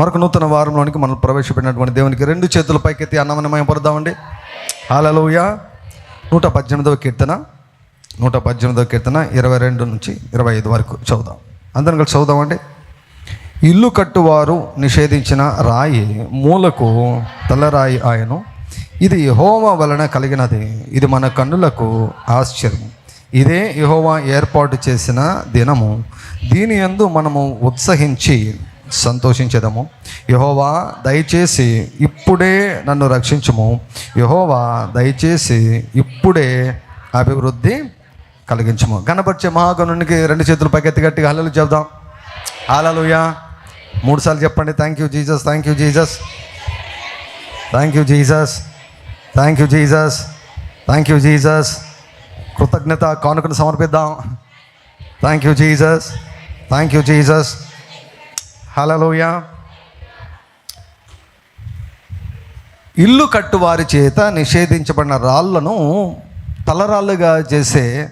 మరొక నూతన వారంలోనికి మనం ప్రవేశపెట్టినటువంటి దేవునికి రెండు చేతుల పైకెత్తి అన్నమనమయం పడదామండి హాలలోయ నూట పద్దెనిమిదవ కీర్తన. నూట పద్దెనిమిదవ కీర్తన ఇరవై రెండు నుంచి ఇరవై ఐదు వరకు చదువుదాం. అందరం కలిసి చదువుదామండి. ఇల్లు కట్టువారు నిషేధించిన రాయి మూలకు తలరాయి ఆయను. ఇది యహోవా వలన కలిగినది. ఇది మన కన్నులకు ఆశ్చర్యం. ఇదే యహోవా ఏర్పాటు చేసిన దినము. దీని యందు మనము ఉత్సహించి సంతోషించదము. యహోవా దయచేసి ఇప్పుడే నన్ను రక్షించము. యహోవా దయచేసి ఇప్పుడే అభివృద్ధి కలిగించము. గణపరిచే మహాగణునికి రెండు చేతులు పైకెత్తి గట్టిగా హలలు చెబుదాం. హాలలుయా మూడు సార్లు చెప్పండి. Thank you Jesus thank you Jesus thank you Jesus thank you Jesus thank you Jesus కృతజ్ఞత కానుకను సమర్పిద్దాం. Thank you Jesus thank you Jesus hallelujah ఇల్లు కట్టువారి చేత నిషేధించబడిన రాళ్ళను తలరాళ్ళుగా చేసే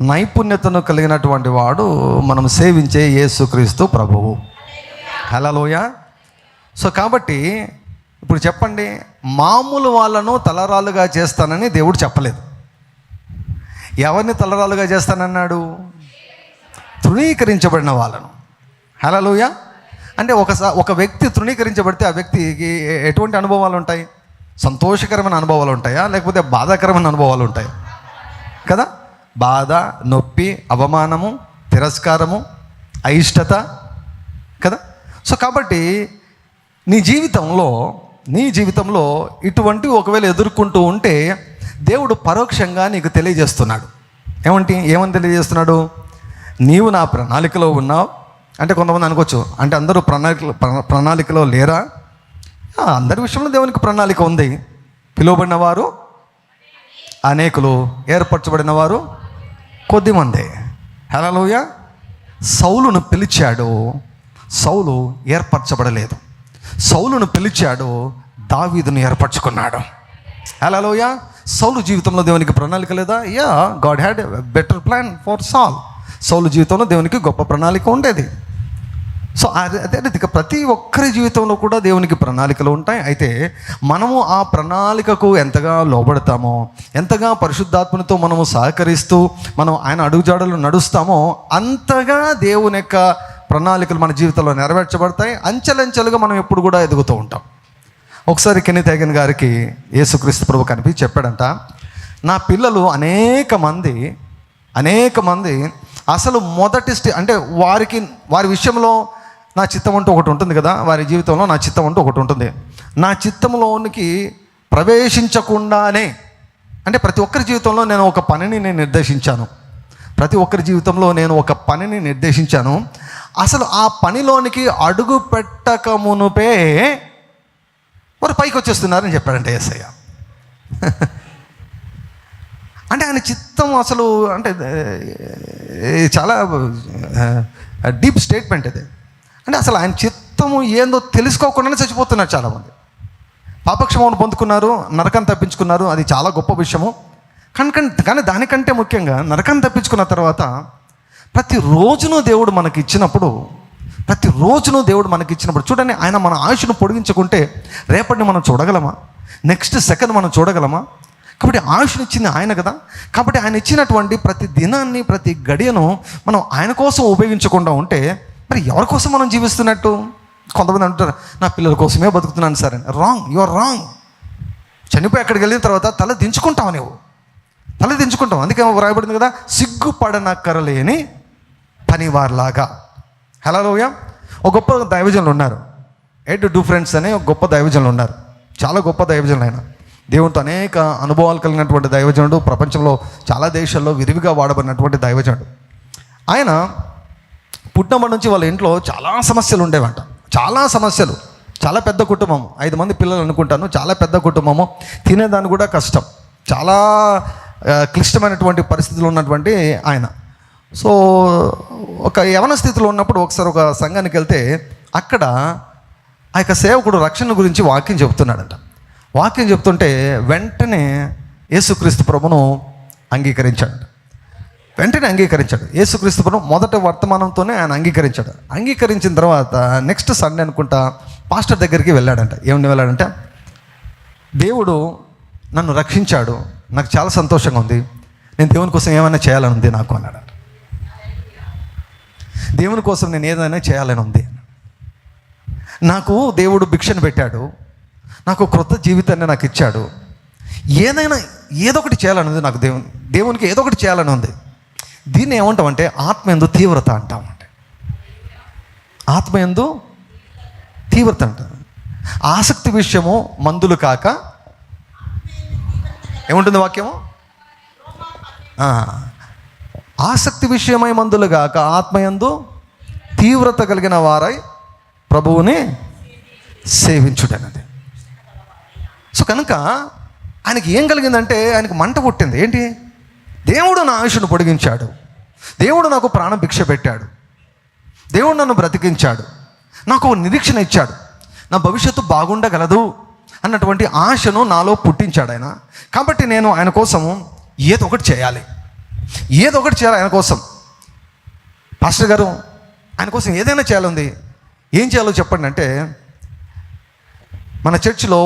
నైపుణ్యతను కలిగినటువంటి వాడు మనం సేవించే యేసుక్రీస్తు ప్రభువు. హలలోయ సో కాబట్టి ఇప్పుడు చెప్పండి మామూలు వాళ్ళను తలరాలుగా చేస్తానని దేవుడు చెప్పలేదు. ఎవరిని తలరాలుగా చేస్తానన్నాడు? తృణీకరించబడిన వాళ్ళను. హలలోయ అంటే ఒకసారి ఒక వ్యక్తి తృణీకరించబడితే ఆ వ్యక్తికి ఎటువంటి అనుభవాలు ఉంటాయి? సంతోషకరమైన అనుభవాలు ఉంటాయా? లేకపోతే బాధాకరమైన అనుభవాలు ఉంటాయి? కదా? బాధ నొప్పి అవమానము తిరస్కారము అయిష్టత కదా? సో కాబట్టి నీ జీవితంలో నీ జీవితంలో ఇటువంటి ఒకవేళ ఎదుర్కొంటూ ఉంటే దేవుడు పరోక్షంగా నీకు తెలియజేస్తున్నాడు. ఏమంటే? ఏమని తెలియజేస్తున్నాడు? నీవు నా ప్రణాళికలో ఉన్నావు. అంటే కొంతమంది అనుకోవచ్చు అంటే అందరూ ప్రణాళిక ప్రణాళికలో లేరా? అందరి విషయంలో దేవునికి ప్రణాళిక ఉంది. పిలువబడిన వారు అనేకులు ఏర్పరచబడిన వారు కొద్దిమంది. హలోయ సౌలును పిలిచాడు సౌలు ఏర్పరచబడలేదు. సౌలును పిలిచాడు దావీదును ఏర్పరచుకున్నాడు. హలోయ సౌలు జీవితంలో దేవునికి ప్రణాళిక లేదా? Yeah God had better plan for Saul సౌలు జీవితంలో దేవునికి గొప్ప ప్రణాళిక ఉండేది. సో అదే అదే రీతిగా ప్రతి ఒక్కరి జీవితంలో కూడా దేవునికి ప్రణాళికలు ఉంటాయి. అయితే మనము ఆ ప్రణాళికకు ఎంతగా లోబడతామో ఎంతగా పరిశుద్ధాత్మతో మనము సహకరిస్తూ మనం ఆయన అడుగుజాడలు నడుస్తామో అంతగా దేవుని యొక్క ప్రణాళికలు మన జీవితంలో నెరవేర్చబడతాయి. అంచెలంచెలుగా మనం ఎప్పుడు కూడా ఎదుగుతూ ఉంటాం. ఒకసారి కెన్ని తేగన్ గారికి యేసుక్రీస్తు ప్రభు కనిపి చెప్పాడంట నా పిల్లలు అనేక మంది అనేక మంది అసలు మొదటి స్టే అంటే వారికి వారి విషయంలో నా చిత్తం అంటూ ఒకటి ఉంటుంది కదా వారి జీవితంలో నా చిత్తం అంటూ ఒకటి ఉంటుంది. నా చిత్తంలోనికి ప్రవేశించకుండానే అంటే ప్రతి ఒక్కరి జీవితంలో నేను ఒక పనిని నేను నిర్దేశించాను. ప్రతి ఒక్కరి జీవితంలో నేను ఒక పనిని నిర్దేశించాను. అసలు ఆ పనిలోనికి అడుగు పెట్టక మునుపే వారు పైకి వచ్చేస్తున్నారని చెప్పాడంటే ఏసయ్య. అంటే ఆయన చిత్తం అసలు అంటే చాలా డీప్ స్టేట్మెంట్ అది అంటే అసలు ఆయన చిత్తము ఏందో తెలుసుకోకుండానే చచ్చిపోతున్నారు చాలామంది. పాపక్షమను పొందుకున్నారు నరకం తప్పించుకున్నారు అది చాలా గొప్ప విషయము. కానీ కానీ దానికంటే ముఖ్యంగా నరకం తప్పించుకున్న తర్వాత ప్రతిరోజును దేవుడు మనకి ఇచ్చినప్పుడు ప్రతిరోజును దేవుడు మనకి ఇచ్చినప్పుడు చూడండి ఆయన మన ఆయుష్ను పొడిగించుకుంటే రేపటిని మనం చూడగలమా? నెక్స్ట్ సెకండ్ మనం చూడగలమా? కాబట్టి ఆయుష్ని ఇచ్చింది ఆయన కదా. కాబట్టి ఆయన ఇచ్చినటువంటి ప్రతి దినాన్ని ప్రతి గడియను మనం ఆయన కోసం ఉపయోగించకుండా ఉంటే మరి ఎవరి కోసం మనం జీవిస్తున్నట్టు? కొంతమంది అంటారు నా పిల్లల కోసమే బతుకుతున్నాను సరే రాంగ్ యు ఆర్ రాంగ్ చనిపోయి అక్కడికి వెళ్ళిన తర్వాత తల దించుకుంటావు నువ్వు తల దించుకుంటావు. అందుకే రాయబడింది కదా సిగ్గుపడనక్కరలేని పనివారిలాగా. హలోయ ఒక గొప్ప దైవజనులు ఉన్నారు. ఎడ్ డూ ఫ్రెండ్స్ అనే ఒక గొప్ప దైవజనులు ఉన్నారు. చాలా గొప్ప దైవజనులు ఆయన దేవునితో అనేక అనుభవాలు కలిగినటువంటి దైవజనుడు ప్రపంచంలో చాలా దేశాల్లో విరివిగా వాడబడినటువంటి దైవజనుడు. ఆయన పుట్టినప్పటి నుంచి వాళ్ళ ఇంట్లో చాలా సమస్యలు ఉండేవంట. చాలా సమస్యలు. చాలా పెద్ద కుటుంబం ఐదు మంది పిల్లలు అనుకుంటాను. చాలా పెద్ద కుటుంబము. తినేదాన్ని కూడా కష్టం. చాలా క్లిష్టమైనటువంటి పరిస్థితులు ఉన్నటువంటి ఆయన. సో ఒక యవన స్థితిలో ఉన్నప్పుడు ఒకసారి ఒక సంఘానికి వెళ్తే అక్కడ ఆ యొక్క సేవకుడు రక్షణ గురించి వాక్యం చెబుతున్నాడంట. వాక్యం చెప్తుంటే వెంటనే యేసుక్రీస్తు ప్రభును అంగీకరించాడు. వెంటనే అంగీకరించాడు. యేసుక్రీస్తు ప్రభు మొదటి వర్తమానంతోనే ఆయన అంగీకరించాడు. అంగీకరించిన తర్వాత నెక్స్ట్ సండే అనుకుంటా పాస్టర్ దగ్గరికి వెళ్ళాడంట. ఏమని వెళ్ళాడంటే? దేవుడు నన్ను రక్షించాడు. నాకు చాలా సంతోషంగా ఉంది. నేను దేవుని కోసం ఏమైనా చేయాలని ఉంది నాకు అన్నాడు. దేవుని కోసం నేను ఏదైనా చేయాలని ఉంది. నాకు దేవుడు భిక్షను పెట్టాడు. నాకు క్రొత్త జీవితాన్ని నాకు ఇచ్చాడు. ఏదైనా ఏదో ఒకటి చేయాలని ఉంది నాకు దేవుని దేవునికి ఏదో ఒకటి చేయాలని ఉంది. దీన్ని ఏమంటామంటే ఆత్మ ఎందు తీవ్రత అంటామంటే ఆత్మ ఎందు తీవ్రత అంటాం ఆసక్తి విషయము మందులు కాక ఏముంటుంది వాక్యము? ఆసక్తి విషయమై మందులు కాక ఆత్మయందు తీవ్రత కలిగిన వారై ప్రభువుని సేవించుటనది. కనుక ఆయనకి ఏం కలిగిందంటే ఆయనకు మంట పుట్టింది. ఏంటి? దేవుడు నా ఆయుషును పొడిగించాడు. దేవుడు నాకు ప్రాణ భిక్ష పెట్టాడు. దేవుడు నన్ను బ్రతికించాడు. నాకు నిరీక్షణ ఇచ్చాడు. నా భవిష్యత్తు బాగుండగలదు అన్నటువంటి ఆశను నాలో పుట్టించాడు ఆయన. కాబట్టి నేను ఆయన కోసం ఏదో ఒకటి చేయాలి. ఏదో ఒకటి చేయాలి ఆయన కోసం. పాస్టర్ గారు ఆయన కోసం ఏదైనా చేయాలంది ఏం చేయాలో చెప్పండి అంటే మన చర్చిలో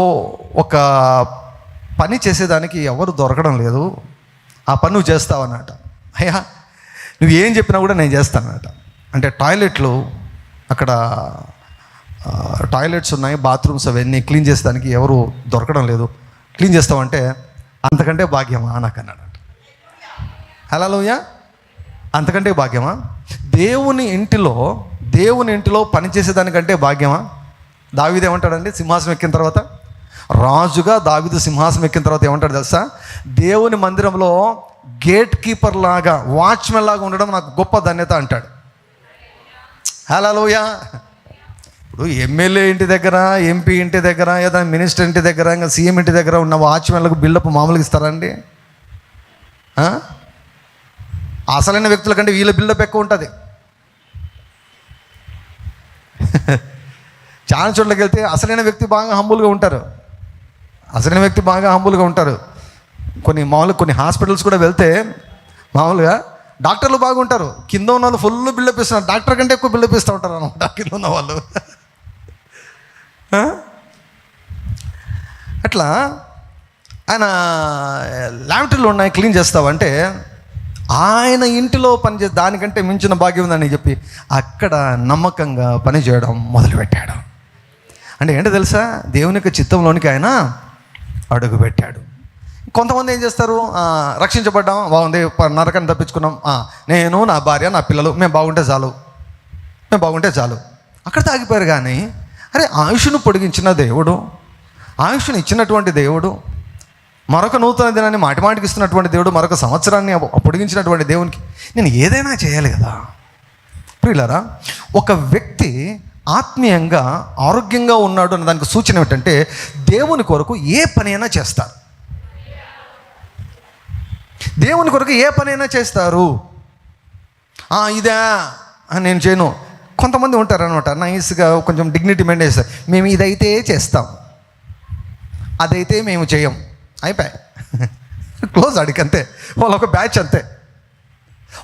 ఒక పని చేసేదానికి ఎవరు దొరకడం లేదు. ఆ పని నువ్వు చేస్తావన్నట అయ్యా నువ్వు ఏం చెప్పినా కూడా నేను చేస్తానట అంటే టాయిలెట్లు అక్కడ టాయిలెట్స్ ఉన్నాయి బాత్రూమ్స్ అవన్నీ క్లీన్ చేసేదానికి ఎవరు దొరకడం లేదు. క్లీన్ చేస్తావంటే అంతకంటే భాగ్యమా నాకు అన్నాడు హలోయ అంతకంటే భాగ్యమా? దేవుని ఇంటిలో దేవుని ఇంటిలో పనిచేసేదానికంటే భాగ్యమా? దావిది ఏమంటాడండి? సింహాసనం ఎక్కిన తర్వాత? రాజుగా దావిదు సింహాసనం ఎక్కిన తర్వాత ఏమంటాడు తెలుసా? దేవుని మందిరంలో గేట్ కీపర్ లాగా వాచ్మెన్ లాగా ఉండడం నాకు గొప్ప ధన్యత అంటాడు. హలోయా ఇప్పుడు ఎమ్మెల్యే ఇంటి దగ్గర ఎంపీ ఇంటి దగ్గర ఏదైనా మినిస్టర్ ఇంటి దగ్గర ఇంకా సీఎం ఇంటి దగ్గర ఉన్న వాచ్మెన్లకు బిల్డప్ మామూలుగా ఇస్తారండి అసలైన వ్యక్తుల కంటే వీళ్ళ బిల్డప్ ఎక్కువ ఉంటుంది. చాలా చోట్లకి వెళ్తే అసలైన వ్యక్తి బాగా హంబుల్గా ఉంటారు. అసలైన వ్యక్తి బాగా హంబుల్గా ఉంటారు. కొన్ని మామూలుగా కొన్ని హాస్పిటల్స్ కూడా వెళ్తే మామూలుగా డాక్టర్లు బాగుంటారు. కింద ఉన్న వాళ్ళు ఫుల్ బిల్డప్ ఇస్తున్నారు. డాక్టర్ కంటే ఎక్కువ బిల్డప్ ఇస్తూ ఉంటారు అనమాట కింద ఉన్న వాళ్ళు. అట్లా ఆయన ల్యామిటరీలు ఉన్నాయి క్లీన్ చేస్తావంటే ఆయన ఇంటిలో పనిచే దానికంటే మించిన భాగ్యం ఉందని చెప్పి అక్కడ నమ్మకంగా పనిచేయడం మొదలుపెట్టాడు. అంటే ఏంటో తెలుసా? దేవుని యొక్క చిత్తంలోనికి ఆయన అడుగు పెట్టాడు. కొంతమంది ఏం చేస్తారు? రక్షించబడ్డాం బాగుంది ప- నరకాన్ని తప్పించుకున్నాం. నేను నా భార్య నా పిల్లలు మేము బాగుంటే చాలు. మేము బాగుంటే చాలు. అక్కడ తాగిపోయారు కానీ అరే ఆయుష్ను పొడిగించిన దేవుడు ఆయుష్ను ఇచ్చినటువంటి దేవుడు మరొక నూతన దినాన్ని మాటి మాటికి ఇస్తున్నటువంటి దేవుడు మరొక సంవత్సరాన్ని పొడిగించినటువంటి దేవునికి నేను ఏదైనా చేయాలి కదా. ప్రియులరా ఒక వ్యక్తి ఆత్మీయంగా ఆరోగ్యంగా ఉన్నాడు అన్న దానికి సూచన ఏమిటంటే దేవుని కొరకు ఏ పనైనా చేస్తారు. దేవుని కొరకు ఏ పనైనా చేస్తారు. ఇదే ఇదా నేను చేయను. కొంతమంది ఉంటారనమాట నైస్గా కొంచెం డిగ్నిటీ మెయింటైన్ చేస్తారు. మేము ఇదైతే చేస్తాం. అదైతే మేము చేయం. అయిపోయి క్లోజ్ అడిగి అంతే. వాళ్ళొక బ్యాచ్ అంతే.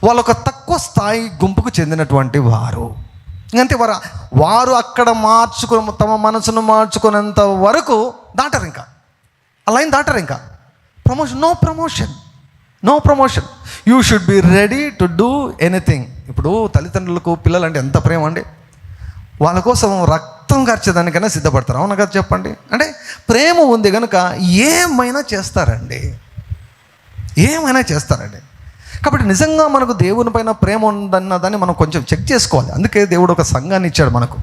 వాళ్ళ ఒక తక్కువ స్థాయి గుంపుకు చెందినటువంటి వారు. అంతే వారు వారు అక్కడ మార్చుకుని తమ మనసును మార్చుకునేంత వరకు దాటరు ఇంకా. ఆ లైన్ దాటరు ఇంకా. Promotion no promotion no promotion you should be ready to do anything ఇప్పుడు తల్లిదండ్రులకు పిల్లలు అంటే ఎంత ప్రేమ అండి? వాళ్ళ కోసం రక్తం ఖర్చేదానికైనా సిద్ధపడతారు? అవునా కదా చెప్పండి. అంటే ప్రేమ ఉంది కనుక ఏమైనా చేస్తారండి. ఏమైనా చేస్తారండి. కాబట్టి నిజంగా మనకు దేవుని పైన ప్రేమ ఉందన్న దాన్ని మనం కొంచెం చెక్ చేసుకోవాలి. అందుకే దేవుడు ఒక సంఘాన్ని ఇచ్చాడు మనకు.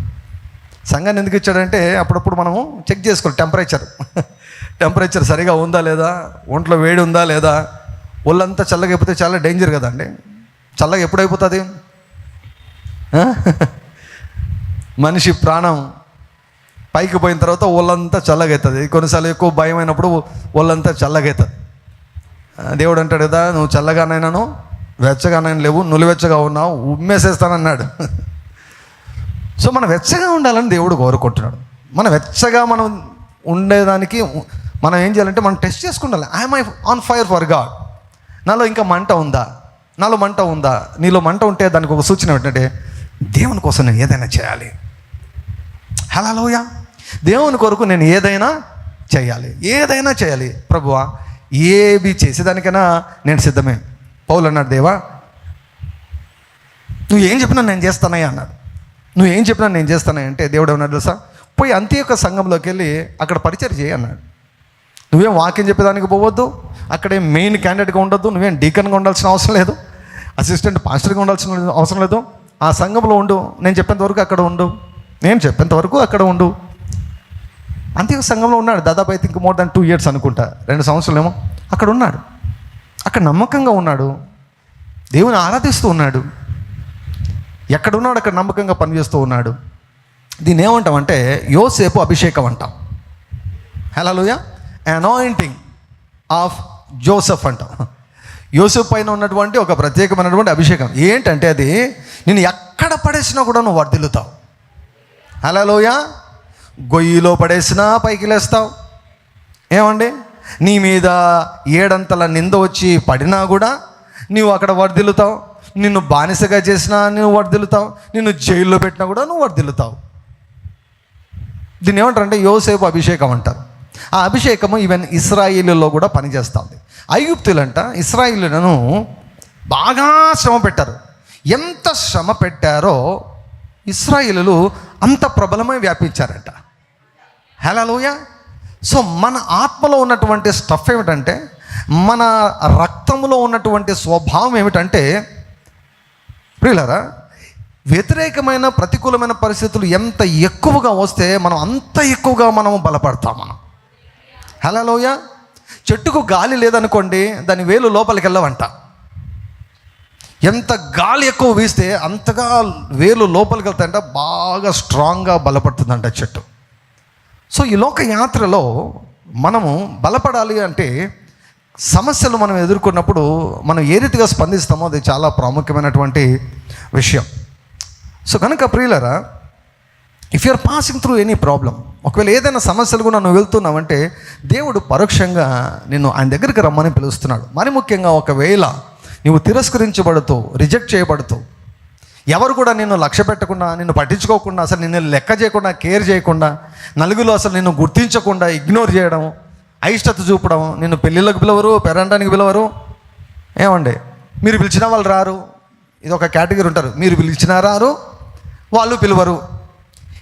సంఘాన్ని ఎందుకు ఇచ్చాడంటే అప్పుడప్పుడు మనము చెక్ చేసుకోవాలి. టెంపరేచర్. టెంపరేచర్ సరిగా ఉందా లేదా? ఒంట్లో వేడి ఉందా లేదా? ఒళ్ళంతా చల్లగైపోతే అయిపోతే చాలా డేంజర్ కదండి. చల్లగా ఎప్పుడైపోతుంది? మనిషి ప్రాణం పైకి పోయిన తర్వాత ఒళ్ళంతా చల్లగవుతుంది కొన్నిసార్లు ఎక్కువ భయం అయినప్పుడు ఒళ్ళంతా చల్లగవుతుంది దేవుడు అంటాడు కదా నువ్వు చల్లగానైనాను వెచ్చగానైనా లేవు నులివెచ్చగా ఉన్నావు ఉమ్మేసేస్తానన్నాడు. సో మనం వెచ్చగా ఉండాలని దేవుడు కోరుకుంటున్నాడు. మనం వెచ్చగా మనం ఉండేదానికి మనం ఏం చేయాలంటే మనం test చేసుకుండాలి. I'm I on fire for God నాలో ఇంకా మంట ఉందా? నాలో మంట ఉందా? నీలో మంట ఉంటే దానికి ఒక సూచన ఏంటంటే దేవుని కోసం నేను ఏదైనా చేయాలి. హలోయ దేవుని కొరకు నేను ఏదైనా చేయాలి. ఏదైనా చేయాలి. ప్రభువా ఏవి చేసేదానికైనా నేను సిద్ధమే. పౌలు అన్నాడు దేవా నువ్వు ఏం చెప్పినా నేను చేస్తానయ్యా అన్నాడు. నువ్వు ఏం చెప్పినా నేను చేస్తానయ్యా అంటే దేవుడు ఏమన్నాడు తెలుసా? పోయి అంత్యొక్క సంఘంలోకి వెళ్ళి అక్కడ పరిచయం చేయి అన్నాడు. నువ్వేం వాక్యం చెప్పేదానికి పోవద్దు అక్కడే మెయిన్ క్యాండిడేట్గా ఉండొద్దు నువ్వేం డీకన్గా ఉండాల్సిన అవసరం లేదు అసిస్టెంట్ పాస్టర్గా ఉండాల్సిన అవసరం లేదు. ఆ సంఘంలో ఉండు నేను చెప్పేంత వరకు అక్కడ ఉండు నేను చెప్పేంత వరకు అక్కడ ఉండు అంతే సంఘంలో ఉన్నాడు. దాదాపు అయితే ఇంక మోర్ దాన్ టూ ఇయర్స్ అనుకుంటా. రెండు సంవత్సరాలు ఏమో అక్కడ ఉన్నాడు. అక్కడ నమ్మకంగా ఉన్నాడు. దేవుని ఆరాధిస్తూ ఉన్నాడు. ఎక్కడున్నాడు అక్కడ నమ్మకంగా పనిచేస్తూ ఉన్నాడు. దీన్ని ఏమంటామంటే యోసేపు అభిషేకం అంటాం. హలోయ అనాయింటింగ్ ఆఫ్ జోసెఫ్ అంటాం. యోసెఫ్ పైన ఉన్నటువంటి ఒక ప్రత్యేకమైనటువంటి అభిషేకం. ఏంటంటే అది నేను ఎక్కడ పడేసినా కూడా నువ్వు వర్దిల్లుతావు హలోయ గొయ్యిలో పడేసినా పైకి లేస్తావు ఏమండి? నీ మీద ఏడంతల నింద వచ్చి పడినా కూడా నీవు అక్కడ వర్దిల్లుతావు నిన్ను బానిసగా చేసినా నువ్వు వర్దిల్లుతావు నిన్ను జైల్లో పెట్టినా కూడా నువ్వు వర్దిల్లుతావు దీన్ని ఏమంటారంటే యోసేపు అభిషేకం అంటారు. ఆ అభిషేకము ఈవెన్ ఇస్రాయిల్లో కూడా పనిచేస్తుంది. ఐగుప్తులంట ఇస్రాయిలను బాగా శ్రమ పెట్టారు. ఎంత శ్రమ పెట్టారో ఇస్రాయిలు అంత ప్రబలమై వ్యాపించారంట. హలోయ సో మన ఆత్మలో ఉన్నటువంటి స్టఫ్ ఏమిటంటే మన రక్తంలో ఉన్నటువంటి స్వభావం ఏమిటంటే ప్రియులరా వ్యతిరేకమైన ప్రతికూలమైన పరిస్థితులు ఎంత ఎక్కువగా వస్తే మనం అంత ఎక్కువగా మనం బలపడతాం మనం. హలోయ చెట్టుకు గాలి లేదనుకోండి దాని వేలు లోపలికి వెళ్ళవంట. ఎంత గాలి ఎక్కువ వీస్తే అంతగా వేలు లోపలికి వెళ్తాయంట బాగా స్ట్రాంగ్గా బలపడుతుందంట చెట్టు. సో ఈ లోక యాత్రలో మనము బలపడాలి అంటే సమస్యలు మనం ఎదుర్కొన్నప్పుడు మనం ఏ రీతిగా స్పందిస్తామో అది చాలా ప్రాముఖ్యమైనటువంటి విషయం. సో కనుక ప్రియులరా if you're passing through any problem ఒకవేళ ఏదైనా సమస్యలు కూడా నువ్వు వెళ్తున్నావంటే దేవుడు పరోక్షంగా నిన్ను ఆయన దగ్గరికి రమ్మని పిలుస్తున్నాడు. మరి ముఖ్యంగా ఒకవేళ నువ్వు తిరస్కరించబడుతూ రిజెక్ట్ చేయబడుతూ ఎవరు కూడా నిన్ను లక్ష్య పెట్టకుండా నిన్ను పట్టించుకోకుండా అసలు నిన్ను లెక్క చేయకుండా కేర్ చేయకుండా నలుగురు అసలు నిన్ను గుర్తించకుండా ఇగ్నోర్ చేయడం అయిష్టత చూపడం నిన్ను పెళ్ళిళ్ళకి పిలవరు పెరంటానికి పిలవరు ఏమండి? మీరు పిలిచిన వాళ్ళు రారు. ఇది ఒక కేటగిరీ ఉంటారు. మీరు పిలిచినా రారు వాళ్ళు పిలవరు.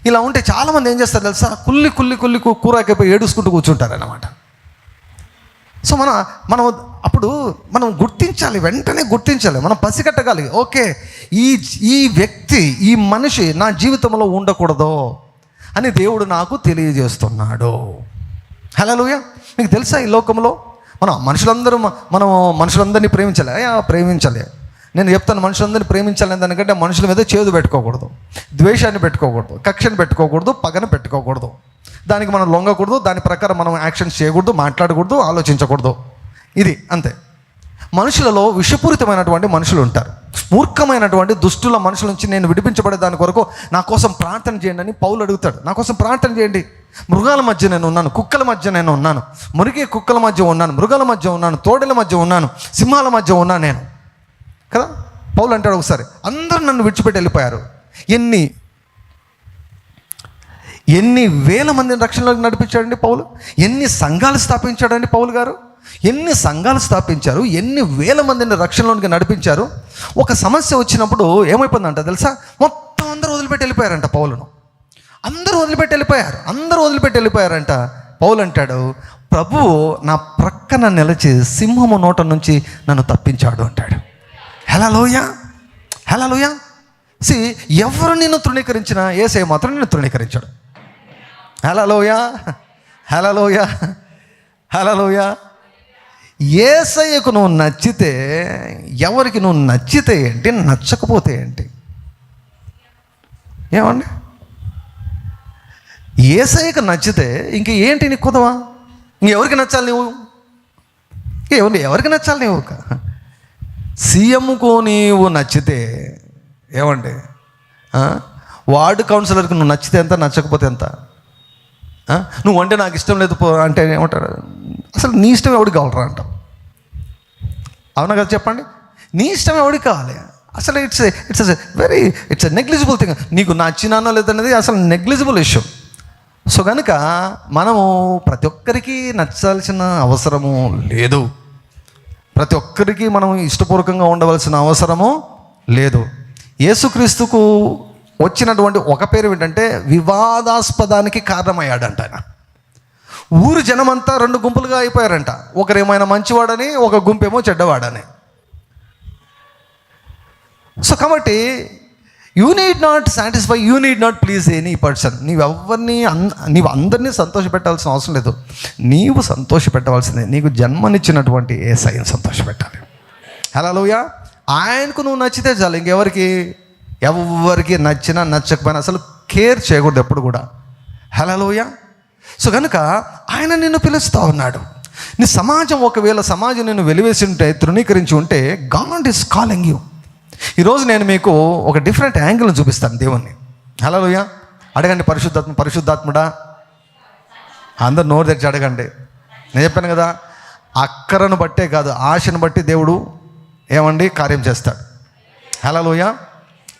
ఇలా ఉంటే చాలామంది ఏం చేస్తారు తెలుసా? కుల్లి కుల్లి కుల్లి కు- కూరాకైపోయి ఏడుచుకుంటూ కూర్చుంటారు అన్నమాట సో మన మనం అప్పుడు మనం గుర్తించాలి వెంటనే గుర్తించాలి మనం పసిగట్టగాలి. ఓకే ఈ ఈ వ్యక్తి ఈ మనిషి నా జీవితంలో ఉండకూడదు అని దేవుడు నాకు తెలియజేస్తున్నాడు. హలోయ మీకు తెలుసా ఈ లోకంలో? మనం మనుషులందరూ మనం మనుషులందరినీ ప్రేమించాలి. అయ్యా ప్రేమించాలి. నేను చెప్తాను మనుషులందరినీ ప్రేమించాలి దానికంటే మనుషుల మీద చేదు పెట్టుకోకూడదు. ద్వేషాన్ని పెట్టుకోకూడదు. కక్షను పెట్టుకోకూడదు. పగను పెట్టుకోకూడదు. దానికి మనం లొంగకూడదు. దాని ప్రకారం మనం యాక్షన్స్ చేయకూడదు. మాట్లాడకూడదు. ఆలోచించకూడదు. ఇది అంతే. మనుషులలో విషపూరితమైనటువంటి మనుషులు ఉంటారు. మూర్ఖమైనటువంటి దుష్టుల మనుషుల నుంచి నేను విడిపించబడే దాని కొరకు నా కోసం ప్రార్థన చేయండి అని పౌలు అడుగుతాడు. నా కోసం ప్రార్థన చేయండి. మృగాల మధ్య నేను ఉన్నాను కుక్కల మధ్య నేను ఉన్నాను మురిగే కుక్కల మధ్య ఉన్నాను మృగాల మధ్య ఉన్నాను తోడల మధ్య ఉన్నాను సింహాల మధ్య ఉన్నాను నేను. కదా? పౌలు అంటాడు ఒకసారి అందరూ నన్ను విడిచిపెట్టి వెళ్ళిపోయారు. ఎన్ని ఎన్ని వేల మందిని రక్షణలోకి నడిపించాడండి పౌలు? ఎన్ని సంఘాలు స్థాపించాడండి పౌలు గారు? ఎన్ని సంఘాలు స్థాపించారు ఎన్ని వేల మందిని రక్షణలోనికి నడిపించారు ఒక సమస్య వచ్చినప్పుడు ఏమైపోయిందంట తెలుసా? మొత్తం అందరూ వదిలిపెట్టి వెళ్ళిపోయారంట పౌలును. అందరూ వదిలిపెట్టి వెళ్ళిపోయారు అందరూ వదిలిపెట్టి వెళ్ళిపోయారంట. పౌలు అంటాడు ప్రభువు నా ప్రక్కన నిలిచి సింహము నోట నుంచి నన్ను తప్పించాడు అంటాడు. హలోయ హలోయ సి ఎవరు నిన్ను తృణీకరించినా ఏసే మాత్రం నిన్ను తృణీకరించాడు. హలోయ హలోయ హలోయ ఏసయ్యకు నువ్వు నచ్చితే ఎవరికి నువ్వు నచ్చితే ఏంటి నచ్చకపోతే ఏంటి? ఏమండి? ఏసయ్యకు నచ్చితే ఇంక ఏంటి నీకు కుదవా? ఇంకెవరికి నచ్చాలి నువ్వు ఎవరి ఎవరికి నచ్చాలి నువ్వు సీఎంకు నీవు నచ్చితే ఏమండి? వార్డు కౌన్సిలర్కి నువ్వు నచ్చితే ఎంత నచ్చకపోతే ఎంత? నువ్వు అంటే నాకు ఇష్టం లేదు పో అంటే ఏమంటారు? అసలు నీ ఇష్టం ఎవడికి కావాలరా అంట. అవునా కదా చెప్పండి? నీ ఇష్టం ఎవడికి కావాలి? అసలు it's it's very it's negligible thing నీకు నచ్చినానో లేదనేది అసలు నెగ్లిజిబుల్ ఇష్యూ సో కనుక మనము ప్రతి ఒక్కరికి నచ్చాల్సిన అవసరము లేదు. ప్రతి ఒక్కరికి మనం ఇష్టపూర్వకంగా ఉండవలసిన అవసరము లేదు. యేసుక్రీస్తుకు వచ్చినటువంటి ఒక పేరు ఏంటంటే వివాదాస్పదానికి కారణమయ్యాడంట ఆయన. ఊరు జనమంతా రెండు గుంపులుగా అయిపోయారంట. ఒకరేమైనా మంచివాడని ఒక గుంపేమో చెడ్డవాడని. సో కాబట్టి you need not satisfy you need not please any person నీవు ఎవరిని అన్ నీవు అందరినీ సంతోషపెట్టాల్సిన అవసరం లేదు. నీవు సంతోష పెట్టవలసిందే నీకు జన్మనిచ్చినటువంటి ఏ సైన్ సంతోషపెట్టాలి. హలోయ ఆయనకు నువ్వు నచ్చితే చాలు. ఇంకెవరికి? ఎవరికి నచ్చినా నచ్చకపోయినా అసలు కేర్ చేయకూడదు ఎప్పుడు కూడా. హలోయ సో కనుక ఆయన నిన్ను పిలుస్తూ ఉన్నాడు. నీ సమాజం ఒకవేళ సమాజం నిన్ను వెలివేసి ఉంటే తృణీకరించి ఉంటే గాడ్ ఇస్ కాలింగ్ యూ ఈరోజు నేను మీకు ఒక డిఫరెంట్ యాంగిల్ని చూపిస్తాను దేవుణ్ణి. హలోయ అడగండి పరిశుద్ధాత్మ పరిశుద్ధాత్ముడా? అందరు నోరు తెచ్చి అడగండి. నేను చెప్పాను కదా అక్కరను బట్టే కాదు ఆశను బట్టి దేవుడు ఏమండి కార్యం చేస్తాడు. హలోయ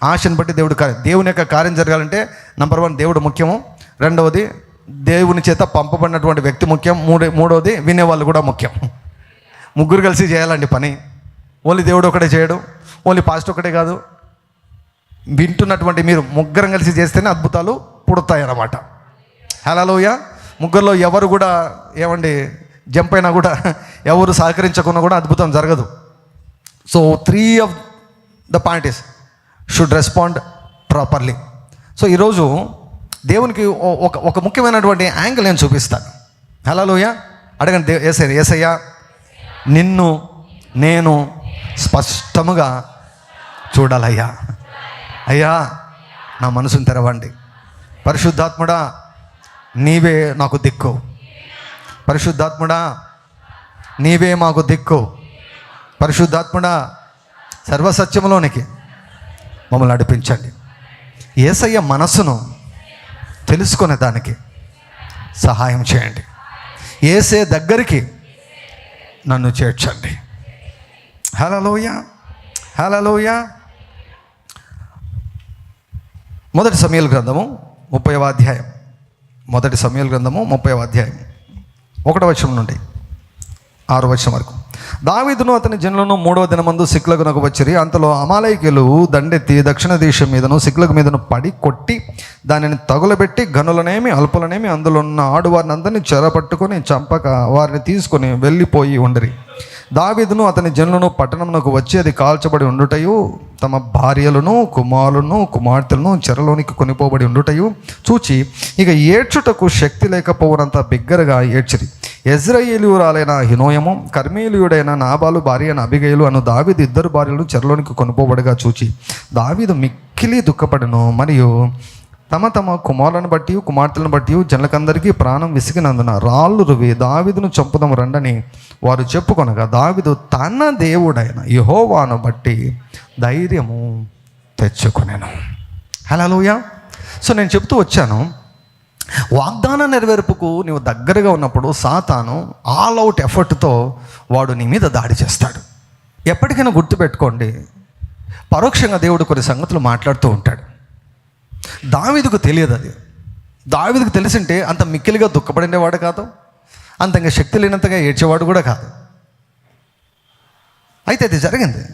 ఆశను బట్టి దేవుడు కార్యం. దేవుని యొక్క కార్యం జరగాలంటే నంబర్ వన్ దేవుడు ముఖ్యము. రెండవది దేవుని చేత పంపబడినటువంటి వ్యక్తి ముఖ్యం. మూడే మూడవది వినేవాళ్ళు కూడా ముఖ్యం. ముగ్గురు కలిసి చేయాలండి పని. ఓన్లీ దేవుడు ఒకటే చేయడు. ఓన్లీ పాస్ట్ ఒకటే కాదు. వింటున్నటువంటి మీరు ముగ్గురం కలిసి చేస్తేనే అద్భుతాలు పుడతాయన్నమాట. హలోయ ముగ్గురులో ఎవరు కూడా ఏమండి జంప్ అయినా కూడా ఎవరు సహకరించకున్నా కూడా అద్భుతం జరగదు. So three of the point is should respond properly. So ఈరోజు దేవునికి ఓ- ఒక ఒక ముఖ్యమైనటువంటి యాంగిల్ నేను చూపిస్తాను. హలోయ అడగండి దే ఏసయ్య నిన్ను నేను స్పష్టముగా చూడాలయ్యా. అయ్యా నా మనసును తెరవండి. పరిశుద్ధాత్ముడా నీవే నాకు దిక్కు. పరిశుద్ధాత్ముడా నీవే మాకు దిక్కు. పరిశుద్ధాత్ముడా సర్వసత్యములోనికి మమ్మల్ని నడిపించండి. ఏసయ్య మనసును తెలుసుకునే దానికి సహాయం చేయండి. ఏసే దగ్గరికి నన్ను చేర్చండి. హలలోయ హలోయ మొదటి సమయాల గ్రంథము ముప్పై అధ్యాయం. మొదటి సమయాల గ్రంథము ముప్పై అధ్యాయం. ఒకటో వచనం నుండి ఆరు వచనం వరకు. దావీదును అతని జనులను మూడవ దినమందు సిక్లగునకు వచ్చిరి అంతలో అమాలయకులు దండెత్తి దక్షిణ దేశం మీదను సిక్లకు మీదను పడి కొట్టి దానిని తగులబెట్టి గనులనేమి అల్పులనేమి అందులో ఉన్న ఆడువారిని అందరినీ చెరపట్టుకొని చంపక వారిని తీసుకొని వెళ్ళిపోయి ఉండరి. దావీదును అతని జనులను పట్టణంలోకి వచ్చి అది కాల్చబడి ఉండుటయు తమ భార్యలను కుమారులను కుమార్తెలను చెరలోనికి కొనిపోబడి ఉండుటయు చూచి ఇక ఏడ్చుటకు శక్తి లేకపోవనంత బిగ్గరగా ఏడ్చిరి. ఎజ్రాయేలీయురాలైన హినోయము కర్మేలియుడైన నాబాలు భార్య అయిన అను దావీదు ఇద్దరు భార్యలను చెరలోనికి కొనుపోబడిగా చూచి దావీదు మిక్కిలి దుఃఖపడను మరియు తమ తమ కుమారులను బట్టి కుమార్తెలను బట్టి జనులకందరికీ ప్రాణం విసిగినందున రాళ్ళు రువి దావిదును చంపుదాం రండని వారు చెప్పుకొనగా దావిదు తన దేవుడైన యహోవాను బట్టి ధైర్యము తెచ్చుకునేను. హలోయ సో నేను చెప్తూ వచ్చాను వాగ్దాన నెరవేర్పుకు నీవు దగ్గరగా ఉన్నప్పుడు సాతాను ఆల్ అవుట్ ఎఫర్ట్తో వాడు నీ మీద దాడి చేస్తాడు. ఎప్పటికైనా గుర్తుపెట్టుకోండి పరోక్షంగా దేవుడు కొన్ని సంగతులు మాట్లాడుతూ ఉంటాడు. దావిదుకు తెలియదు అది. దావిదుకు తెలిసింటే అంత మిక్కిలిగా దుఃఖపడినవాడు కాదు అంతంగా శక్తి లేనంతగా ఏడ్చేవాడు కూడా కాదు. అయితే అది జరిగింది.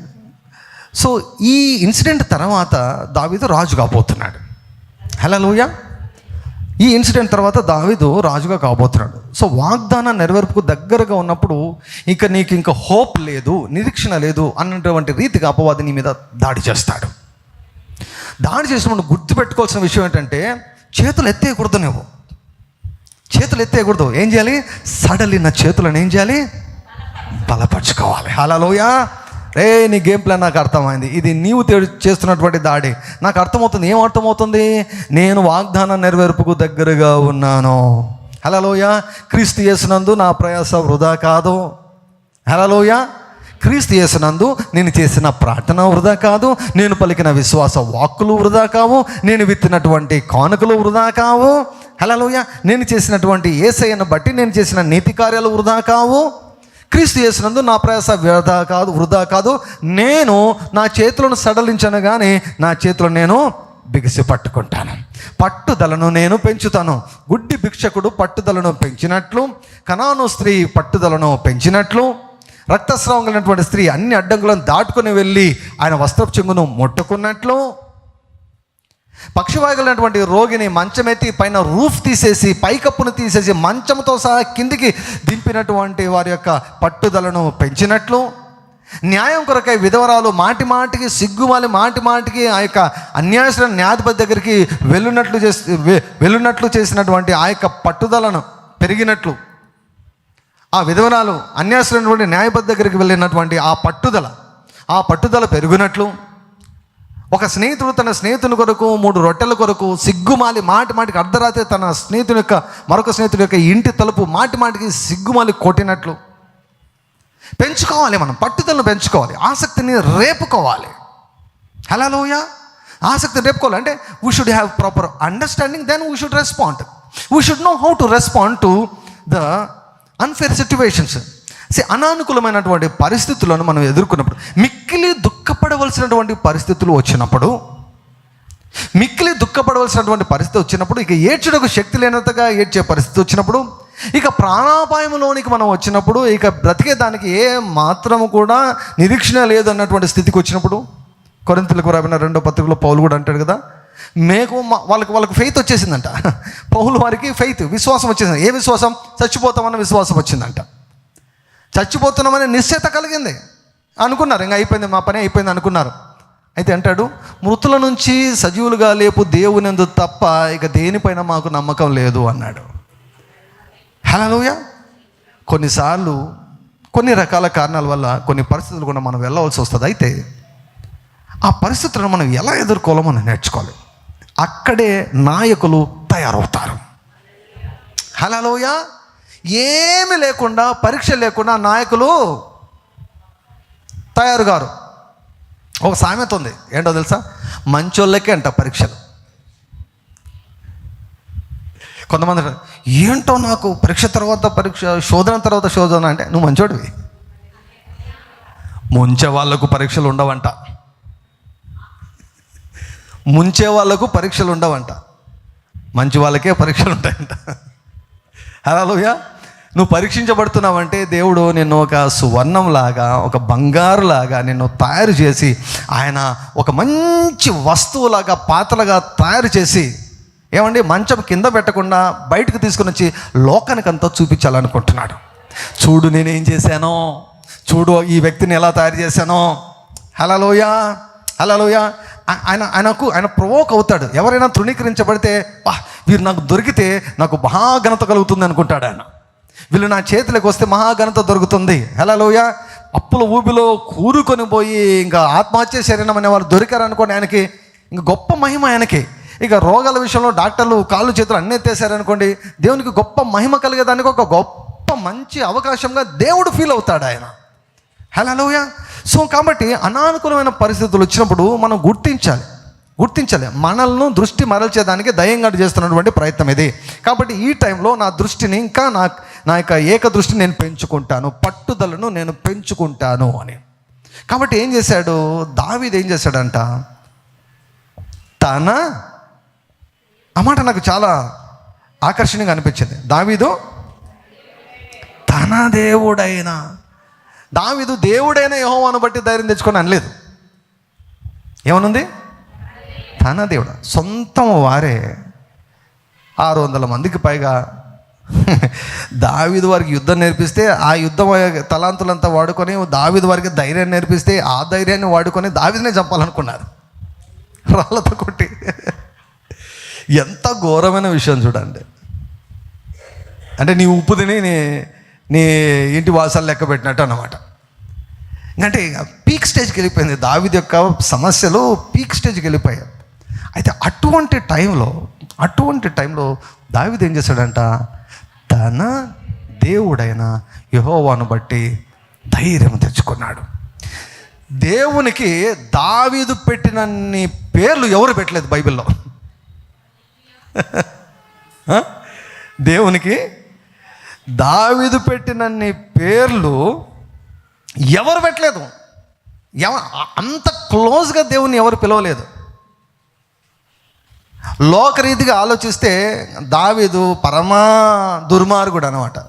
సో ఈ ఇన్సిడెంట్ తర్వాత దావిదు రాజు కాబోతున్నాడు హలోయ ఈ ఇన్సిడెంట్ తర్వాత దావిదు రాజుగా కాబోతున్నాడు. సో వాగ్దాన నెరవేర్పుకు దగ్గరగా ఉన్నప్పుడు ఇంకా నీకు ఇంకా హోప్ లేదు నిరీక్షణ లేదు అన్నటువంటి రీతిగా అపవాది నీ మీద దాడి చేస్తాడు. దాడి చేసినప్పుడు గుర్తుపెట్టుకోవాల్సిన విషయం ఏంటంటే చేతులు ఎత్తేయకూడదు నువ్వు. చేతులు ఎత్తేయకూడదు. ఏం చేయాలి? సడలిన చేతులను ఏం చేయాలి? బలపరచుకోవాలి. హలోయ రే నీ గేమ్ ప్లాన్ నాకు అర్థమైంది. ఇది నీవు చేస్తున్నటువంటి దాడి. నాకు అర్థమవుతుంది. ఏం అర్థమవుతుంది? నేను వాగ్దాన నెరవేర్పుకు దగ్గరగా ఉన్నాను. హలోయ క్రీస్తు చేసినందు నా ప్రయాస వృధా కాదు. హలోయ క్రీస్తు చేసినందు నేను చేసిన ప్రార్థన వృధా కాదు. నేను పలికిన విశ్వాస వాక్కులు వృధా కావు. నేను విత్తినటువంటి కానుకలు వృధా కావు. హలోయ నేను చేసినటువంటి ఏసైను బట్టి నేను చేసిన నీతి కార్యాలు వృధా కావు. క్రీస్తు చేసినందు నా ప్రయాస వ్యర్థా కాదు వృధా కాదు. నేను నా చేతులను సడలించను కానీ నా చేతులను నేను బిగిసి పట్టుకుంటాను. పట్టుదలను నేను పెంచుతాను. గుడ్డి భిక్షకుడు పట్టుదలను పెంచినట్లు కనాను స్త్రీ పట్టుదలను పెంచినట్లు రక్తస్రావం కలిగినటువంటి స్త్రీ అన్ని అడ్డంకులను దాటుకుని వెళ్ళి ఆయన వస్త్రపు చెంగును ముట్టుకున్నట్లు పక్షివాయుగలైనటువంటి రోగిని మంచమెత్తి పైన రూఫ్ తీసేసి పైకప్పును తీసేసి మంచంతో సహా కిందికి దింపినటువంటి వారి యొక్క పట్టుదలను పెంచినట్లు న్యాయం కొరకై విధవరాలు మాటి మాటికి సిగ్గుమాలి మాటి మాటికి ఆ యొక్క అన్యాయస్తుల న్యాధిపతి దగ్గరికి వెళ్ళినట్లు చేసి వెళ్ళినట్లు చేసినటువంటి ఆ యొక్క పట్టుదలను పెరిగినట్లు ఆ విధవరాలు అన్యాయస్తులైనటువంటి న్యాయపతి దగ్గరికి వెళ్ళినటువంటి ఆ పట్టుదల ఆ పట్టుదల పెరిగినట్లు ఒక స్నేహితుడు తన స్నేహితుని కొరకు మూడు రొట్టెల కొరకు సిగ్గుమాలి మాటి మాటికి అర్ధరాత్రి తన స్నేహితుని యొక్క మరొక స్నేహితుడి యొక్క ఇంటి తలుపు మాటి మాటికి సిగ్గుమాలి కొట్టినట్లు. పెంచుకోవాలి మనం పట్టుదలను పెంచుకోవాలి ఆసక్తిని రేపుకోవాలి. హలోయ ఆసక్తిని రేపుకోవాలి. అంటే we should have proper understanding then we should respond we should know how to respond to the unfair situations say అనానుకూలమైనటువంటి పరిస్థితులను మనం ఎదుర్కొన్నప్పుడు మిక్కిలి దుఃఖపడవలసినటువంటి పరిస్థితులు వచ్చినప్పుడు మిక్కిలి దుఃఖపడవలసినటువంటి పరిస్థితి వచ్చినప్పుడు ఇక ఏడ్చడకు శక్తి లేనంతగా ఏడ్చే పరిస్థితి వచ్చినప్పుడు ఇక ప్రాణాపాయంలోనికి మనం వచ్చినప్పుడు ఇక బ్రతికే దానికి ఏ మాత్రము కూడా నిరీక్షణ లేదన్నటువంటి స్థితికి వచ్చినప్పుడు కొరింతలకు రాబిన రెండో పత్రికలో పౌలు కూడా అంటాడు కదా మేకు వాళ్ళకి వాళ్ళకి ఫెయిత్ వచ్చేసిందంట. పౌలు వారికి ఫెయిత్ విశ్వాసం వచ్చేసింది. ఏ విశ్వాసం? చచ్చిపోతామన్న విశ్వాసం వచ్చిందంట. చచ్చిపోతున్నామని నిశ్చయత కలిగింది. అనుకున్నారు ఇంకా అయిపోయింది మా పని అయిపోయింది అనుకున్నారు. అయితే అంటాడు మృతుల నుంచి సజీవులుగా లేపు దేవునిందు తప్ప ఇక దేనిపైన మాకు నమ్మకం లేదు అన్నాడు. హలోయ కొన్నిసార్లు కొన్ని రకాల కారణాల వల్ల కొన్ని పరిస్థితులు కూడా మనం వెళ్ళవలసి వస్తుంది. అయితే ఆ పరిస్థితులను మనం ఎలా ఎదుర్కోవాలో మనం నేర్చుకోవాలి. అక్కడే నాయకులు తయారవుతారు. హలోయ ఏమి లేకుండా పరీక్ష లేకుండా నాయకులు తయారు గారు ఒక సామెత ఉంది. ఏంటో తెలుసా? మంచోళ్ళకే అంట పరీక్షలు. కొంతమంది ఏంటో నాకు పరీక్ష తర్వాత పరీక్ష శోధన తర్వాత శోధన అంటే నువ్వు మంచోడివి. ముంచే వాళ్ళకు పరీక్షలు ఉండవంట. ముంచే వాళ్ళకు పరీక్షలు ఉండవంట. మంచి వాళ్ళకే పరీక్షలు ఉంటాయంట. హలోయ నువ్వు పరీక్షించబడుతున్నావంటే దేవుడు నిన్ను ఒక సువర్ణంలాగా ఒక బంగారులాగా నిన్ను తయారు చేసి ఆయన ఒక మంచి వస్తువులాగా పాత్రలాగా తయారు చేసి ఏమండి మంచం కింద పెట్టకుండా బయటకు తీసుకుని వచ్చి లోకానికంతా చూపించాలనుకుంటున్నాడు. చూడు నేనేం చేశానో చూడు ఈ వ్యక్తిని ఎలా తయారు చేశానో. హలోయ హలోయ ఆయన ఆయనకు ఆయన ప్రవోక్ అవుతాడు. ఎవరైనా తృణీకరించబడితే వా వీరు నాకు దొరికితే నాకు మహాఘనత కలుగుతుంది అనుకుంటాడు ఆయన. వీళ్ళు నా చేతిలోకి వస్తే మహాఘనత దొరుకుతుంది. హలోయ అప్పుల ఊబిలో కూరుకొని పోయి ఇంకా ఆత్మహత్య శరీరం అనే వాళ్ళు దొరికారు అనుకోండి ఆయనకి. ఇంకా గొప్ప మహిమ ఆయనకి. ఇక రోగాల విషయంలో డాక్టర్లు కాళ్ళు చేతులు అన్నీ ఎత్తేసారనుకోండి దేవునికి గొప్ప మహిమ కలిగేదానికి ఒక గొప్ప మంచి అవకాశంగా దేవుడు ఫీల్ అవుతాడు ఆయన. హలోయ సో కాబట్టి అనానుకూలమైన పరిస్థితులు వచ్చినప్పుడు మనం గుర్తించాలి. గుర్తించాలి. మనల్ని దృష్టి మరల్చేదానికి దయంగా చేస్తున్నటువంటి ప్రయత్నం ఇది. కాబట్టి ఈ టైంలో నా దృష్టిని ఇంకా నా నా యొక్క ఏక దృష్టిని నేను పెంచుకుంటాను. పట్టుదలను నేను పెంచుకుంటాను అని. కాబట్టి ఏం చేశాడు? దావీది ఏం చేశాడంట? తన ఆ మాట నాకు చాలా ఆకర్షణీయంగా అనిపించింది. దావీదు తన దేవుడైన దావీదు దేవుడైన యహోవాను బట్టి ధైర్యం తెచ్చుకొని అనలేదు. ఏమనుంది? తన దేవుడు సొంతం వారే. ఆరు వందల మందికి పైగా దావిది వారికి యుద్ధం నేర్పిస్తే ఆ యుద్ధం తలాంతులంతా వాడుకొని దావిది వారికి ధైర్యాన్ని నేర్పిస్తే ఆ ధైర్యాన్ని వాడుకొని దావిదినే చంపాలనుకున్నారు. రాళ్ళతో కొట్టి. ఎంత ఘోరమైన విషయం చూడండి. అంటే నీ ఉప్పు తిని నీ నీ ఇంటి వాసాలు లెక్క పెట్టినట్టు అనమాట అంటే పీక్ స్టేజ్కి వెళ్ళిపోయింది. దావిది యొక్క సమస్యలు పీక్ స్టేజ్కి వెళ్ళిపోయాయి. అయితే అటువంటి టైంలో అటువంటి టైంలో దావిది ఏం చేశాడంట? తన దేవుడైన యహోవాను బట్టి ధైర్యం తెచ్చుకున్నాడు. దేవునికి దావీదు పెట్టినన్ని పేర్లు ఎవరు పెట్టలేదు బైబిల్లో? దేవునికి దావిదు పెట్టినన్ని పేర్లు ఎవరు పెట్టలేదు? ఎవ అంత క్లోజ్గా దేవుని ఎవరు పిలవలేదు. లోకరీతిగా ఆలోచిస్తే దావీదు పరమా దుర్మార్గుడు అనమాట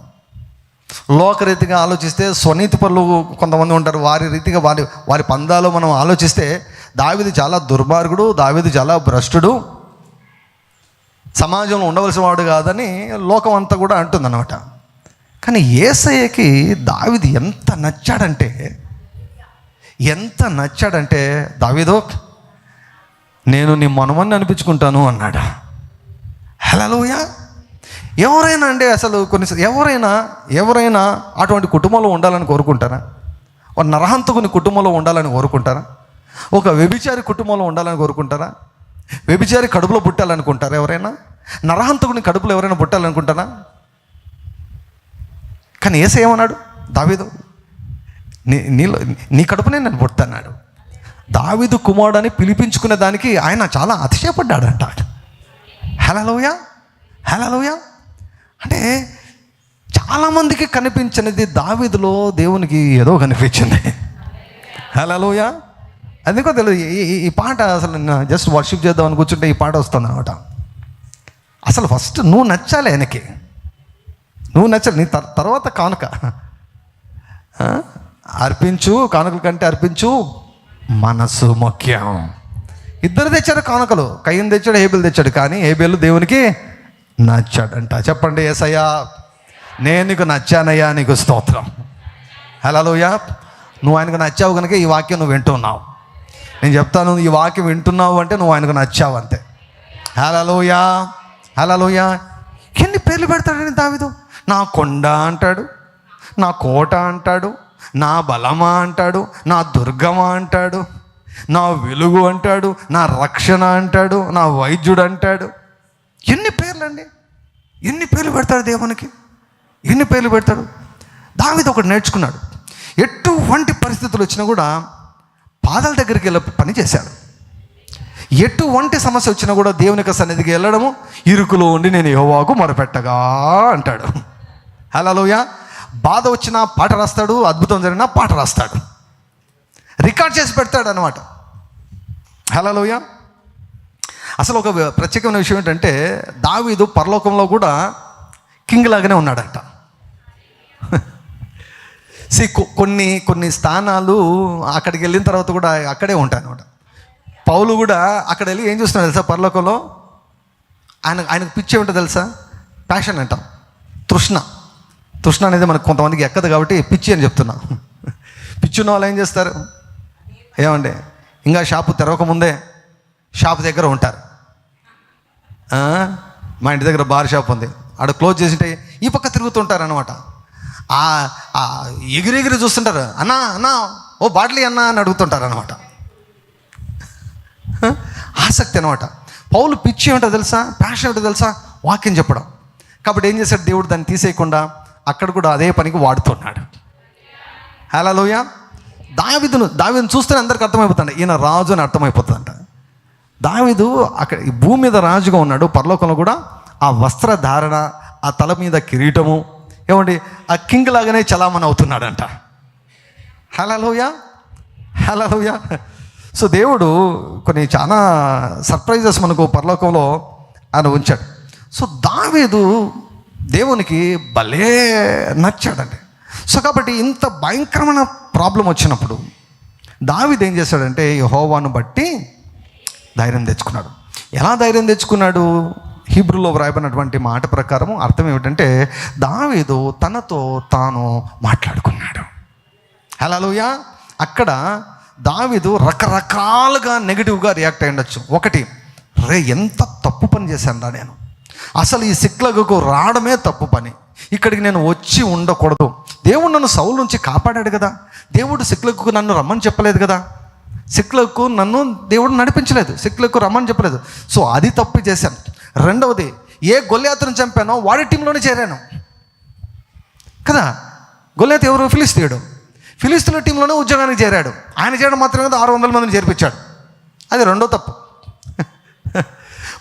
లోకరీతిగా ఆలోచిస్తే స్వనీతి పనులు కొంతమంది ఉంటారు వారి రీతిగా వారి వారి పందాలు మనం ఆలోచిస్తే దావిది చాలా దుర్మార్గుడు దావీదు చాలా భ్రష్టుడు. సమాజంలో ఉండవలసిన వాడు కాదని లోకం అంతా కూడా అంటుందన్నమాట. కానీ ఏసయ్యకి దావిది ఎంత నచ్చాడంటే ఎంత నచ్చాడంటే దావిదో నేను నీ మనమని అనిపించుకుంటాను అన్నాడు. హలోయ ఎవరైనా అంటే అసలు కొన్ని ఎవరైనా ఎవరైనా అటువంటి కుటుంబంలో ఉండాలని కోరుకుంటారా? ఒక నరహంతకుని కుటుంబంలో ఉండాలని కోరుకుంటారా? ఒక వ్యభిచారి కుటుంబంలో ఉండాలని కోరుకుంటారా? వ్యభిచారి కడుపులో పుట్టాలనుకుంటారా ఎవరైనా? నరహంతకుని కడుపులో ఎవరైనా పుట్టాలనుకుంటారా? కానీ ఏసేమన్నాడు ఏమన్నాడు? నీ నీలో నీ కడుపునే నేను పుడతాన్నాడు. దావీదు కుమారుడని పిలిపించుకునే దానికి ఆయన చాలా అతిశయపడ్డాడంట. హలోయ హలలోయ అంటే చాలామందికి కనిపించినది దావీదులో దేవునికి ఏదో కనిపించింది. హలోయ అందుకో తెలియదు ఈ- ఈ- పాట అసలు జస్ట్ వర్షిప్ చేద్దామని కూర్చుంటే ఈ పాట వస్తుంది అనమాట అసలు ఫస్ట్ నువ్వు నచ్చాలి ఆయనకి. నువ్వు నచ్చాలి నీ తర్వాత కానుక. అర్పించు కానుకల కంటే అర్పించు మనసు ముఖ్యం. ఇద్దరు తెచ్చారు కానుకలు. కయ్యం తెచ్చాడు హేబెల్ తెచ్చాడు కానీ హేబెల్ దేవునికి నచ్చాడంట. చెప్పండి ఏసయ్యా నేను నీకు నచ్చానయ్యా నీకు స్తోత్రం. హలోయా నువ్వు ఆయనకు నచ్చావు కనుక ఈ వాక్యం నువ్వు వింటున్నావు. నేను చెప్తాను ఈ వాక్యం వింటున్నావు అంటే నువ్వు ఆయనకు నచ్చావు అంతే. హలోయా హలోయా ఎన్ని పేర్లు పెడతాడని దావిదు? నా కొండ అంటాడు నా కోట అంటాడు నా బలమా అంటాడు నా దుర్గమా అంటాడు నా వెలుగు అంటాడు నా రక్షణ అంటాడు నా వైద్యుడు అంటాడు. ఎన్ని పేర్లండి? ఎన్ని పేర్లు పెడతాడు దేవునికి? ఎన్ని పేర్లు పెడతాడు? దావిది ఒకటి నేర్చుకున్నాడు. ఎటువంటి పరిస్థితులు వచ్చినా కూడా పాదాల దగ్గరికి వెళ్ళి పని చేశాడు. ఎటువంటి సమస్య వచ్చినా కూడా దేవుని యొక్క సన్నిధికి వెళ్ళడము ఇరుకులో ఉండి నేను యోవాకు మొరపెట్టగా అంటాడు. హలోయా బాధ వచ్చినా పాట రాస్తాడు అద్భుతం జరిగినా పాట రాస్తాడు. రికార్డ్ చేసి పెడతాడు అనమాట హలోయ అసలు ఒక ప్రత్యేకమైన విషయం ఏంటంటే దావీదు పరలోకంలో కూడా కింగ్ లాగానే ఉన్నాడంట. సి కొన్ని కొన్ని స్థానాలు అక్కడికి వెళ్ళిన తర్వాత కూడా అక్కడే ఉంటాయి అనమాట పౌలు కూడా అక్కడ వెళ్ళి ఏం చూస్తున్నాడు తెలుసా పరలోకంలో? ఆయన ఆయనకు పిచ్చి ఏమిటో తెలుసా? ప్యాషన్ అంటాం. తృష్ణ. తృష్ణ అనేది మనకు కొంతమందికి ఎక్కదు కాబట్టి పిచ్చి అని చెప్తున్నా. పిచ్చి ఉన్న వాళ్ళు ఏం చేస్తారు? ఏమండి? ఇంకా షాపు తెరవకముందే షాప్ దగ్గర ఉంటారు. మా ఇంటి దగ్గర బార్ షాప్ ఉంది. ఆడ క్లోజ్ చేసింటే ఈ పక్క తిరుగుతుంటారు అనమాట ఎగిరి ఎగిరి చూస్తుంటారు. అన్నా అన్నా ఓ బాట్లీ అన్నా అని అడుగుతుంటారు అనమాట ఆసక్తి అనమాట పౌలు పిచ్చి ఏమిటో తెలుసా? ప్యాషన్ ఏమిటో తెలుసా? వాక్యం చెప్పడం. కాబట్టి ఏం చేశాడు? దేవుడు దాన్ని తీసేయకుండా అక్కడ కూడా అదే పనికి వాడుతున్నాడు. హలోయ దావిదును దావిదును చూస్తేనే అందరికి అర్థమైపోతుంది. ఈయన రాజు అని అర్థమైపోతుందంట. దావిదు అక్కడ ఈ భూమి మీద రాజుగా ఉన్నాడు. పరలోకంలో కూడా ఆ వస్త్రధారణ ఆ తల మీద కిరీటము ఏమండి ఆ కింగ్ లాగానే చలామణి అవుతున్నాడంట. హలోయ హలోయ సో దేవుడు కొన్ని చాలా సర్ప్రైజెస్ మనకు పరలోకంలో ఆయన ఉంచాడు. సో దావీదు దేవునికి భలే నచ్చాడండి. సో కాబట్టి ఇంత భయంకరమైన ప్రాబ్లం వచ్చినప్పుడు దావీదు ఏం చేశాడంటే యెహోవాను బట్టి ధైర్యం తెచ్చుకున్నాడు. ఎలా ధైర్యం తెచ్చుకున్నాడు? హీబ్రూలో వ్రాయబడినటువంటి మాట ప్రకారం అర్థం ఏమిటంటే దావీదు తనతో తాను మాట్లాడుకున్నాడు. హలోయా అక్కడ దావీదు రకరకాలుగా నెగిటివ్గా రియాక్ట్ అయ్యుండొచ్చు. ఒకటి రే ఎంత తప్పు పని చేశాను నేను. అసలు ఈ సిక్లగుకు రావడమే తప్పు పని. ఇక్కడికి నేను వచ్చి ఉండకూడదు. దేవుడు నన్ను సౌలు నుంచి కాపాడాడు కదా. దేవుడు సిక్లకు నన్ను రమ్మని చెప్పలేదు కదా. సిక్లకు నన్ను దేవుడు నడిపించలేదు. సిక్లకు రమ్మని చెప్పలేదు. సో అది తప్పు చేశాను. రెండవది ఏ గొల్యాతను చంపానో వాడి టీంలోనే చేరాను. కదా? గొల్యాత్ ఎవరు? ఫిలిస్తీయుడు. ఫిలిస్తీన్ల టీంలోనే ఉద్యోగానికి చేరాడు. ఆయన చేయడం మాత్రమే కదా ఆరు వందల మందిని చేర్పించాడు. అది రెండో తప్పు.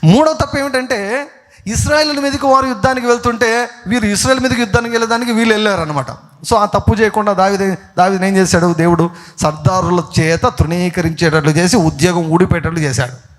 మూడో తప్పు ఏమిటంటే ఇస్రాయల్ మీదకి వారు యుద్ధానికి వెళ్తుంటే వీరు ఇస్రాయల్ మీదకి యుద్ధానికి వెళ్ళడానికి వీళ్ళు వెళ్ళారనమాట సో ఆ తప్పు చేయకుండా దావిది దావిది ఏం చేశాడు? దేవుడు సర్దారుల చేత తృణీకరించేటట్లు చేసి ఉద్యోగం ఊడిపోయేటట్లు చేశాడు.